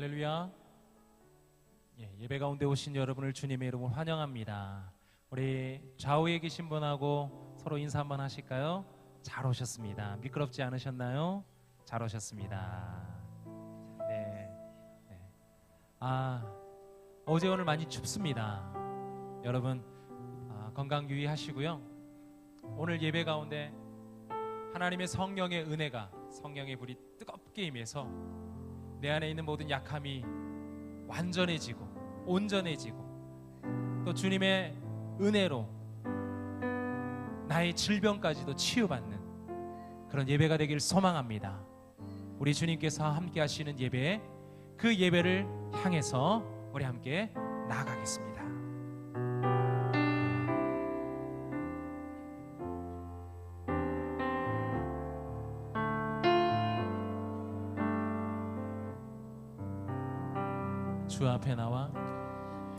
할렐루야. 예, 예배 가운데 오신 여러분을 주님의 이름으로 환영합니다. 우리 좌우에 계신 분하고 서로 인사 한번 하실까요? 잘 오셨습니다. 미끄럽지 않으셨나요? 잘 오셨습니다. 네. 네. 아, 어제 오늘 많이 춥습니다. 여러분 아, 건강 유의하시고요. 오늘 예배 가운데 하나님의 성령의 은혜가 성령의 불이 뜨겁게 임해서 내 안에 있는 모든 약함이 완전해지고 온전해지고 또 주님의 은혜로 나의 질병까지도 치유받는 그런 예배가 되길 소망합니다. 우리 주님께서 함께 하시는 예배 그 예배를 향해서 우리 함께 나아가겠습니다. 주 앞에 나와.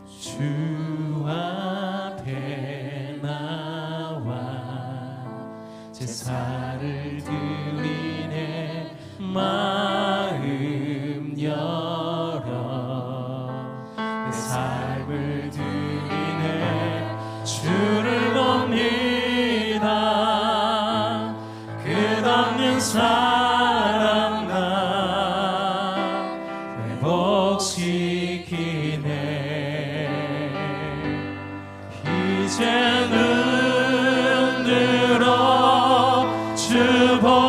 주 앞에 나와. 제사를 드리네. 마 주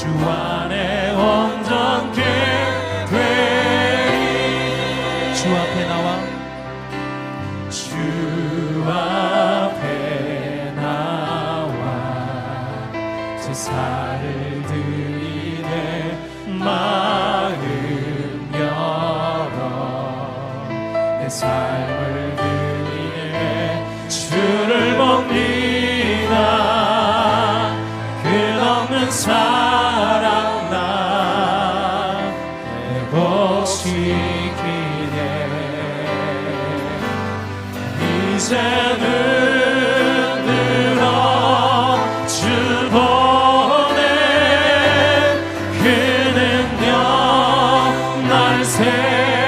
날주 날 새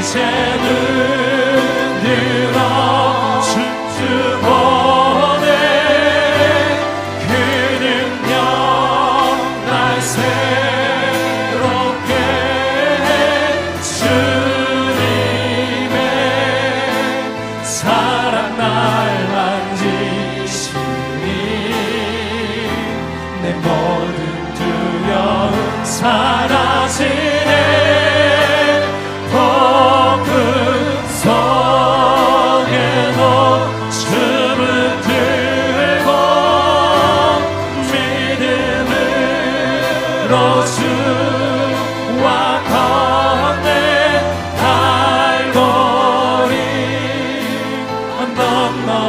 이제는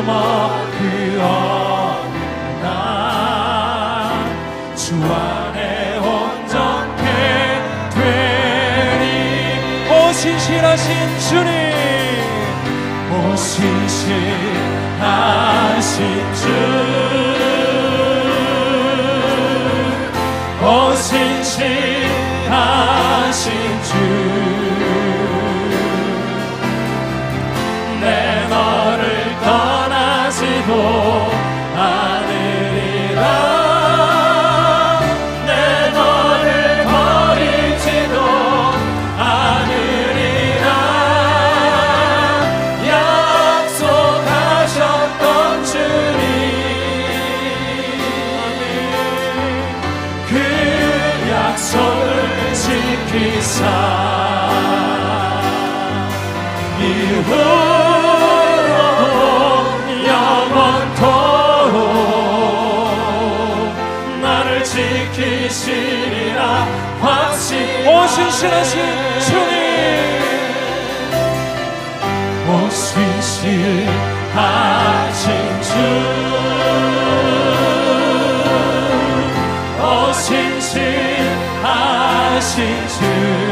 넘어 그 어느 날주 안에 온전케 되리. 오 신실하신 주님. 오 신실하신 주오 신실하신 주. 지키시리라 확신 오 신실하신 주님. 오 신실하신 주님 하시주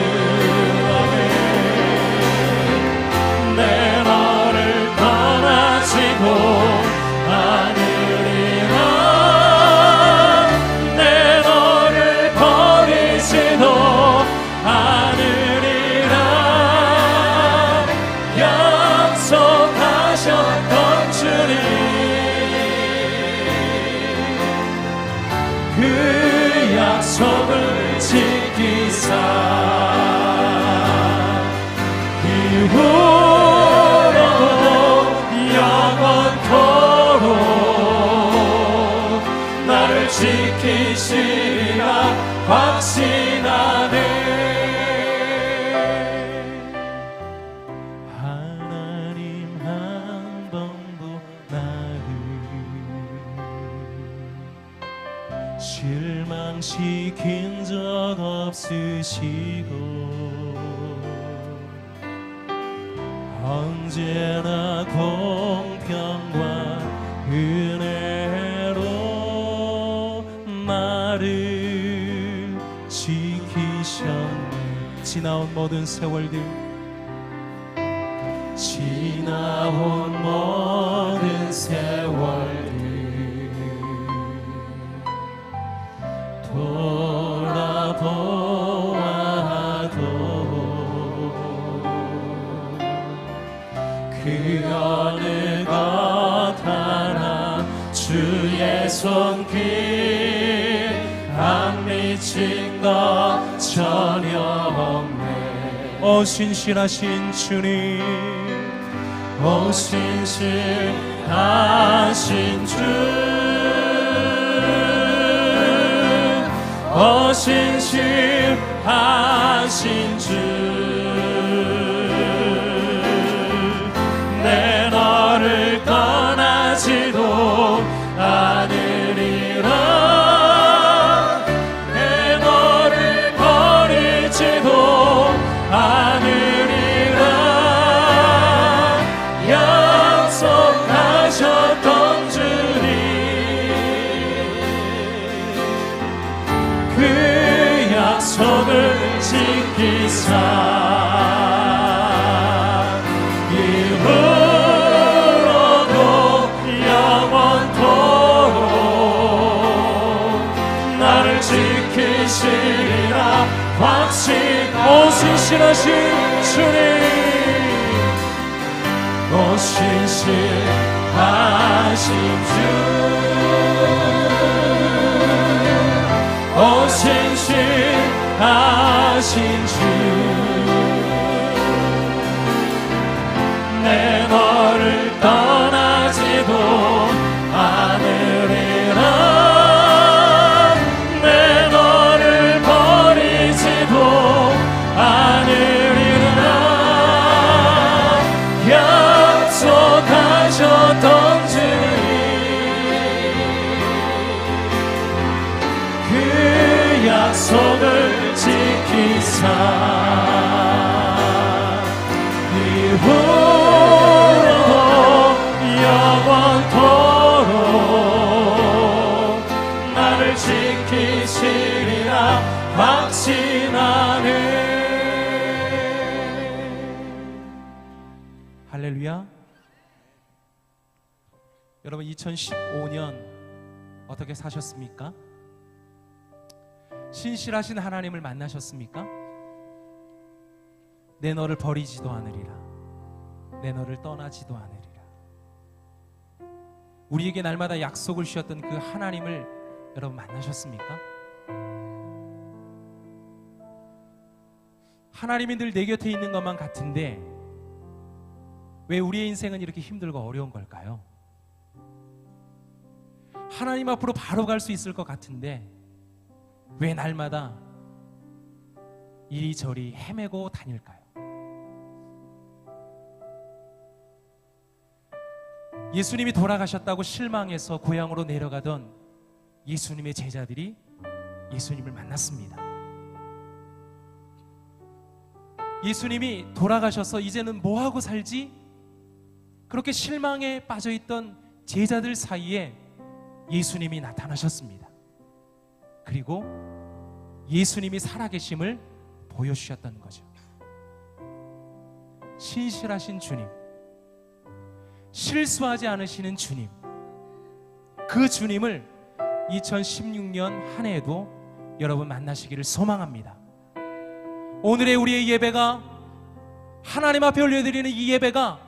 지나온 모든 세월들 지나온 어 신실하신 주님. 오 신실하신 주, 오신실하신 주. 이시리라 확신하오 신실하신 주님. 오신신하신 주. 오신신하신 주. 여러분 2015년 어떻게 사셨습니까? 신실하신 하나님을 만나셨습니까? 내 너를 버리지도 않으리라. 내 너를 떠나지도 않으리라. 우리에게 날마다 약속을 주셨던 그 하나님을 여러분 만나셨습니까? 하나님이 늘 내 곁에 있는 것만 같은데 왜 우리의 인생은 이렇게 힘들고 어려운 걸까요? 하나님 앞으로 바로 갈 수 있을 것 같은데 왜 날마다 이리저리 헤매고 다닐까요? 예수님이 돌아가셨다고 실망해서 고향으로 내려가던 예수님의 제자들이 예수님을 만났습니다. 예수님이 돌아가셔서 이제는 뭐 하고 살지? 그렇게 실망에 빠져 있던 제자들 사이에 예수님이 나타나셨습니다. 그리고 예수님이 살아계심을 보여주셨던 거죠. 신실하신 주님, 실수하지 않으시는 주님, 그 주님을 2016년 한 해에도 여러분 만나시기를 소망합니다. 오늘의 우리의 예배가 하나님 앞에 올려드리는 이 예배가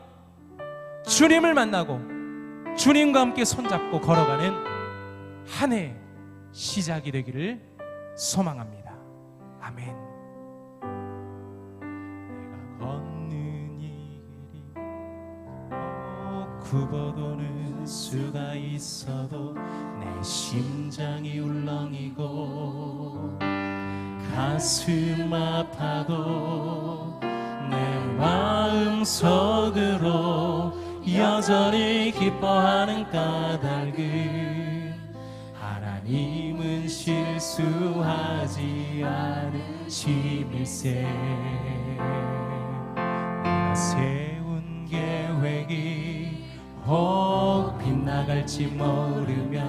주님을 만나고 주님과 함께 손잡고 걸어가는 한 해 시작이 되기를 소망합니다. 아멘. 내가 걷는 이 길이 굽어도는 수가 있어도 내 심장이 울렁이고 가슴 아파도 내 마음 속으로 여전히 기뻐하는 까닭은 하나님은 실수하지 않으심일세. 내가 세운 계획이 혹 빗나갈지 모르며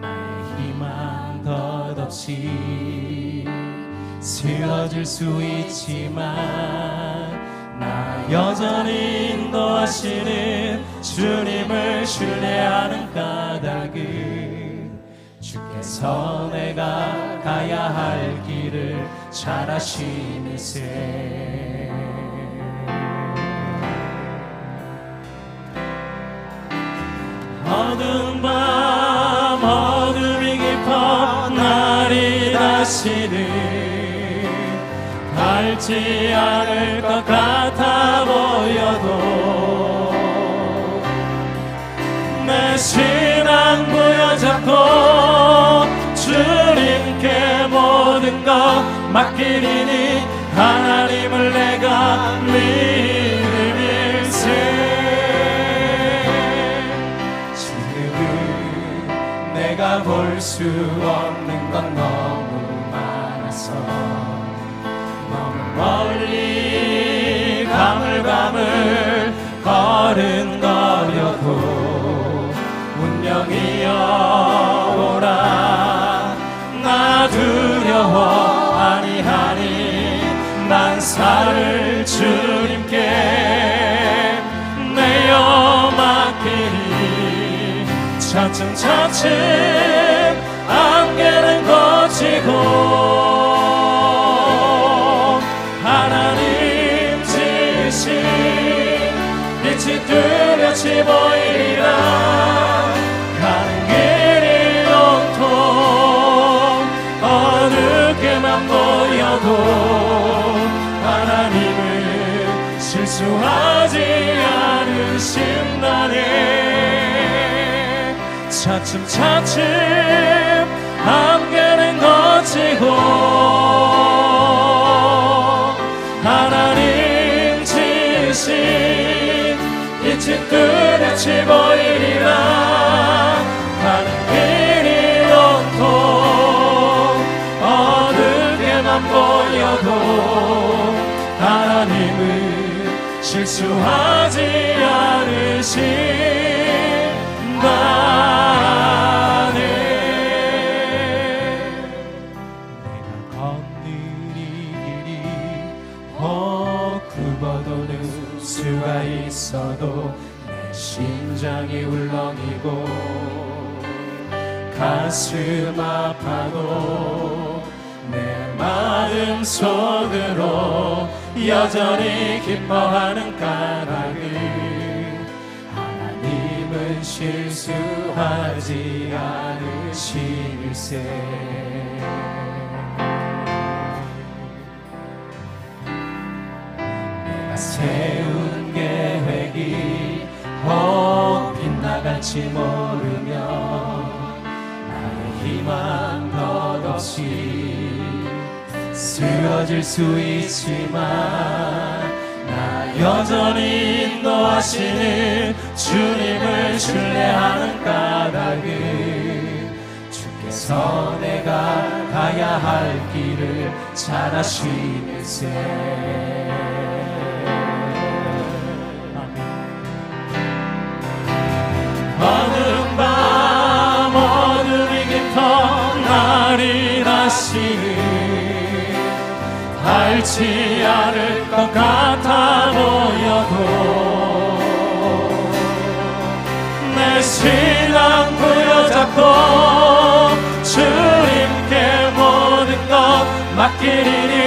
나의 희망 덧없이 쓰러질 수 있지만 나 여전히 인도하시는 주님을 신뢰하는 까닭은 주께서 내가 가야 할 길을 잘 아시는세. 어두운 밤 어둠이 깊어 날이 다시는 밝지 않을 것 같아 보여도 내 신앙 부여잡고 주님께 모든 것 맡기리니 하나님을 내가 믿음일세. 지금은 내가 볼 수 없는 운명이여 오라. 나 두려워 아니하니 난 살을 주님께 내어 맡기니 차츰 차츰 안개는 거치고 하나님 지신 빛이 뚜렷이 보이리라 차츰 차츰 안개는 거치고 하나님 지신 빛이 뚜렷이 보이리라 가는 길이 온통 어둡게만 보여도 하나님은 실수하지 않으신 가슴 아파도 내 마음 속으로 여전히 기뻐하는 까닭은 하나님은 실수하지 않으실세. 내가 세운 계획이 혹 빗나갈지 모르며 희망 덧없이 쓰러질 수 있지만 나 여전히 인도하시는 주님을 신뢰하는 까닭은 주께서 내가 가야 할 길을 잘 아시는세 다시는 닳지 않을 것 같아 보여도 내 신앙 부여잡고 주님께 모든 것 맡기리니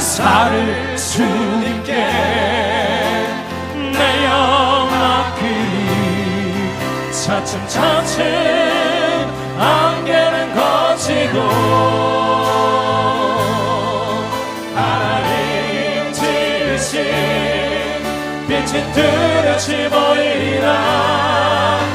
난 살을 주님께 내영 맡기리 차츰 차츰 안개는 거치고 하나님 지으신 빛이 뚜렷이 보이리라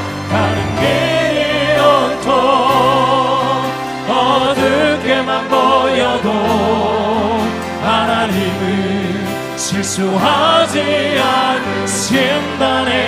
실수하지 않으신다네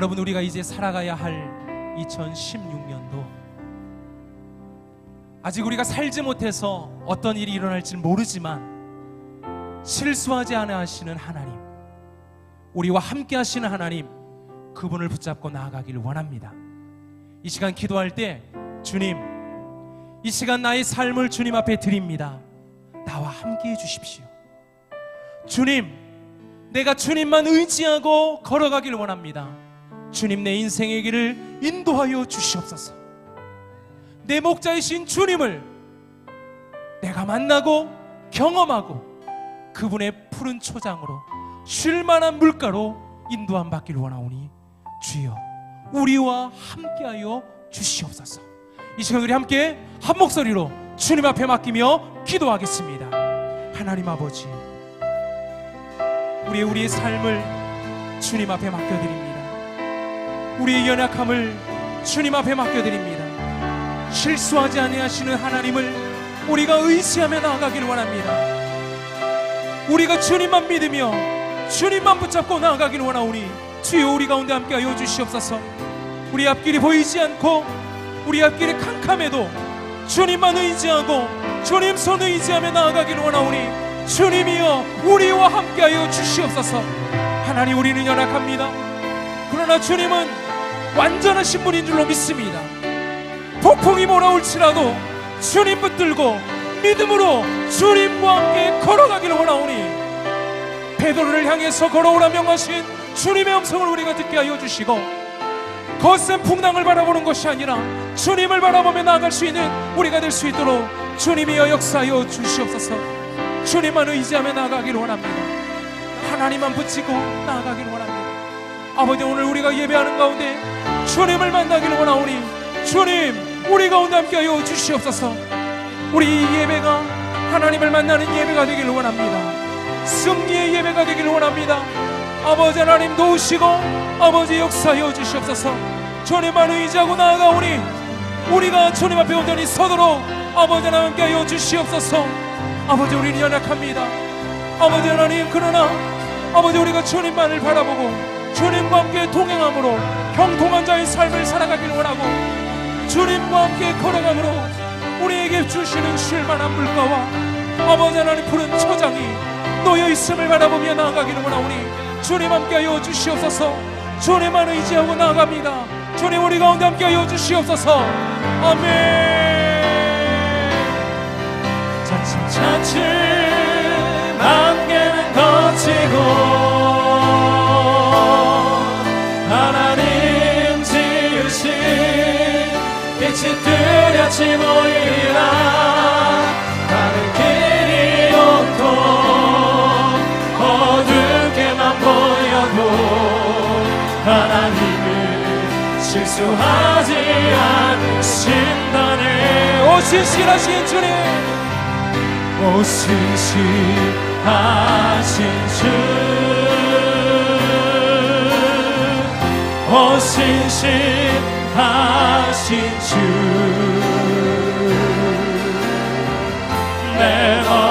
여러분 우리가 이제 살아가야 할 2016년도 아직 우리가 살지 못해서 어떤 일이 일어날지 모르지만 실수하지 않아 하시는 하나님 우리와 함께 하시는 하나님 그분을 붙잡고 나아가기를 원합니다. 이 시간 기도할 때 주님 이 시간 나의 삶을 주님 앞에 드립니다. 나와 함께 해 주십시오. 주님 내가 주님만 의지하고 걸어가기를 원합니다 주님 내 인생의 길을 인도하여 주시옵소서. 내 목자이신 주님을 내가 만나고 경험하고 그분의 푸른 초장으로 쉴만한 물가로 인도함 받기를 원하오니 주여 우리와 함께하여 주시옵소서. 이 시간 우리 함께 한 목소리로 주님 앞에 맡기며 기도하겠습니다. 하나님 아버지 우리의 우리의 삶을 주님 앞에 맡겨드립니다 우리의 연약함을 주님 앞에 맡겨드립니다. 실수하지 아니하시는 하나님을 우리가 의지하며 나아가기를 원합니다. 우리가 주님만 믿으며 주님만 붙잡고 나아가기를 원하오니 주여 우리 가운데 함께하여 주시옵소서. 우리 앞길이 보이지 않고 우리 앞길이 캄캄해도 주님만 의지하고 주님 손 의지하며 나아가기를 원하오니 주님이여 우리와 함께하여 주시옵소서. 하나님 우리는 연약합니다. 그러나 주님은 완전하신 분인 줄로 믿습니다. 폭풍이 몰아올지라도 주님 붙들고 믿음으로 주님과 함께 걸어가기를 원하오니 베드로를 향해서 걸어오라 명하신 주님의 음성을 우리가 듣게 하여 주시고 거센 풍랑을 바라보는 것이 아니라 주님을 바라보며 나아갈 수 있는 우리가 될 수 있도록 주님이여 역사하여 주시옵소서. 주님만 의지하며 나아가기를 원합니다. 하나님만 붙이고 나아가기를 원합니다. 아버지 오늘 우리가 예배하는 가운데 주님을 만나기를 원하오니 주님 우리 가운데 함께하여 주시옵소서. 우리 이 예배가 하나님을 만나는 예배가 되기를 원합니다. 승리의 예배가 되기를 원합니다. 아버지 하나님 도우시고 아버지 역사하여 주시옵소서. 주님만 의지하고 나아가오니 우리가 주님 앞에 온전히 서도록 아버지 하나님 함께하여 주시옵소서. 아버지 우리는 연약합니다. 아버지 하나님 그러나 아버지 우리가 주님만을 바라보고 주님과 함께 동행함으로 형통한 자의 삶을 살아가기를 원하고 주님과 함께 걸어감으로 우리에게 주시는 쉴만한 물가와 아버지 하나님 푸른 초장이 놓여 있음을 바라보며 나아가기를 원하오니 주님 함께하여 주시옵소서. 주님만 의지하고 나아갑니다. 주님 우리 가운데 함께하여 주시옵소서. 아멘. 차츰 차츰 안개는 거치고 뚜렷이 보이라 가는 길이 온통 어둡게만 보여도 하나님은 실수하지 않으신다네. 오 신실하신 주님. 오신실하신 주. 오신실하신 주 내 너를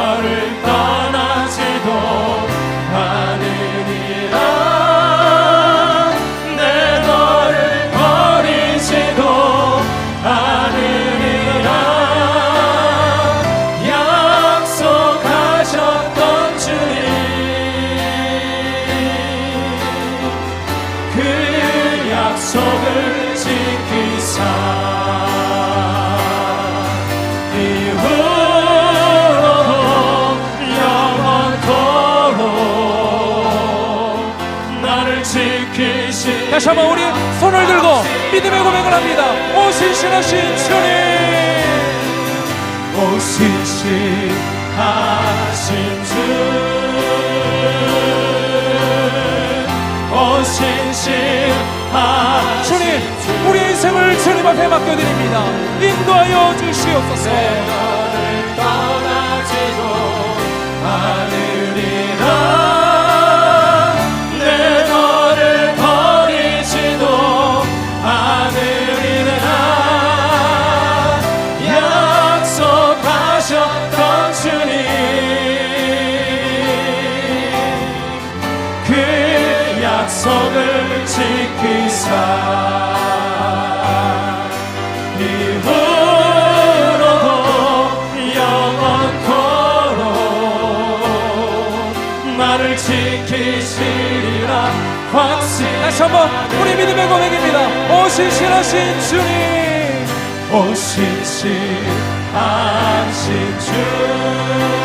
다시 한번 우리 손을 들고 믿음의 고백을 합니다. 오 신실하신 주님. 오신실하신 주 오신실하신 주님. 우리의 인생을 주님 앞에 맡겨드립니다. 인도하여 주시옵소서 지키시리라. 확신 다시 한번 우리 믿음의 고백입니다. 오 신실하신 주님. 오신실하신 주오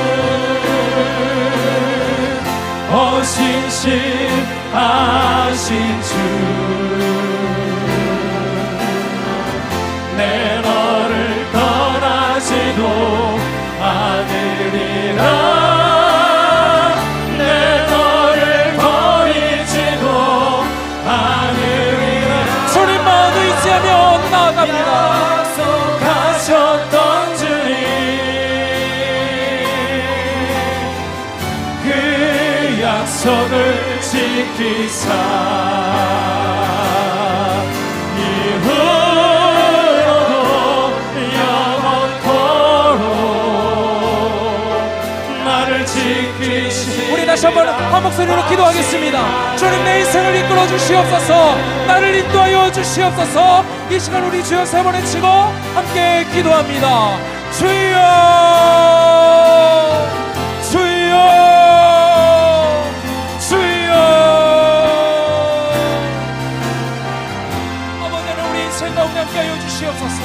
신실하신 주 내 너를 떠나지도 않으리라 약속을 지키사 이후로도 영원토록 나를 지키시 우리 다시 한번 한 목소리로 기도하겠습니다. 주님 내 인생을 이끌어 주시옵소서. 나를 인도하여 주시옵소서. 이 시간 우리 주여 세번 외치고 함께 기도합니다. 주여, 주시옵소서.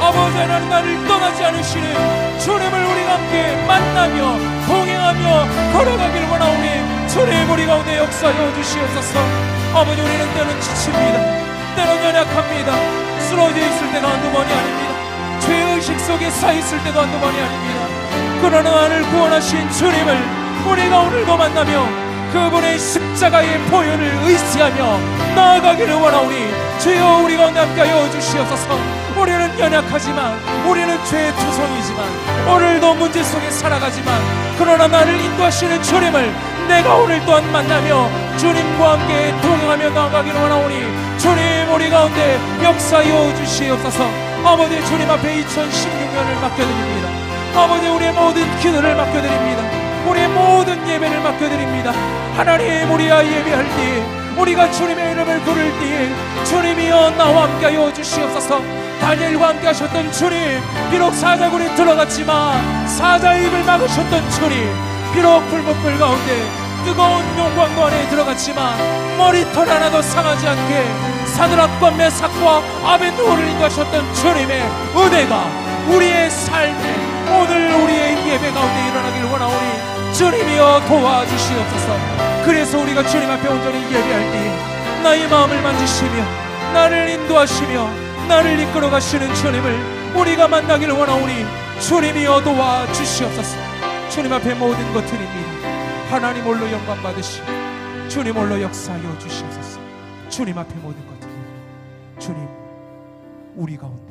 아버지 하나님 나를 떠나지 않으시는 주님을 우리가 함께 만나며 동행하며 걸어가길 원하오니 주님 우리 가운데 역사하여 주시옵소서. 아버지 우리는 때는 지칩니다. 때는 연약합니다. 쓰러져 있을 때가 한두 번이 아닙니다. 죄의 죄의식 속에 서 있을 때도 한두 번이 아닙니다. 그러나 나를 구원하신 주님을 우리가 오늘도 만나며 그분의 십자가의 보혈을 의지하며 나아가기를 원하오니 주여 우리 가운데 함께하여 주시옵소서 우리는 연약하지만 우리는 죄의 투성이지만 오늘도 문제 속에 살아가지만 그러나 나를 인도하시는 주님을 내가 오늘 또한 만나며 주님과 함께 동행하며 나아가기를 원하오니 주님 우리 가운데 역사하여 주시옵소서. 아버지 주님 앞에 2016년을 맡겨드립니다. 아버지 우리의 모든 기도를 맡겨드립니다. 우리의 모든 예배를 맡겨드립니다. 하나님 우리와 예배할 때에 우리가 주님의 이름을 부를 때에 주님이여 나와 함께하여 주시옵소서 다니엘과 함께 하셨던 주님 비록 사자굴에 들어갔지만 사자의 입을 막으셨던 주님 비록 불못불 가운데 뜨거운 용광도 안에 들어갔지만 머리털 하나도 상하지 않게 사드락과 메삭과 아벤누호를 인도하셨던 주님의 은혜가 우리의 삶에 오늘 우리의 예배 가운데 일어나길 원하오니 주님이여 도와주시옵소서. 그래서 우리가 주님 앞에 온전히 예배할 때에 나의 마음을 만지시며 나를 인도하시며 나를 이끌어 가시는 주님을 우리가 만나길 원하오니 주님이여 도와 주시옵소서. 주님 앞에 모든 것 드립니다 하나님 홀로 영광 받으시고 주님 홀로 역사하여 주시옵소서. 주님 앞에 모든 것 드립니다 주님 우리 가운데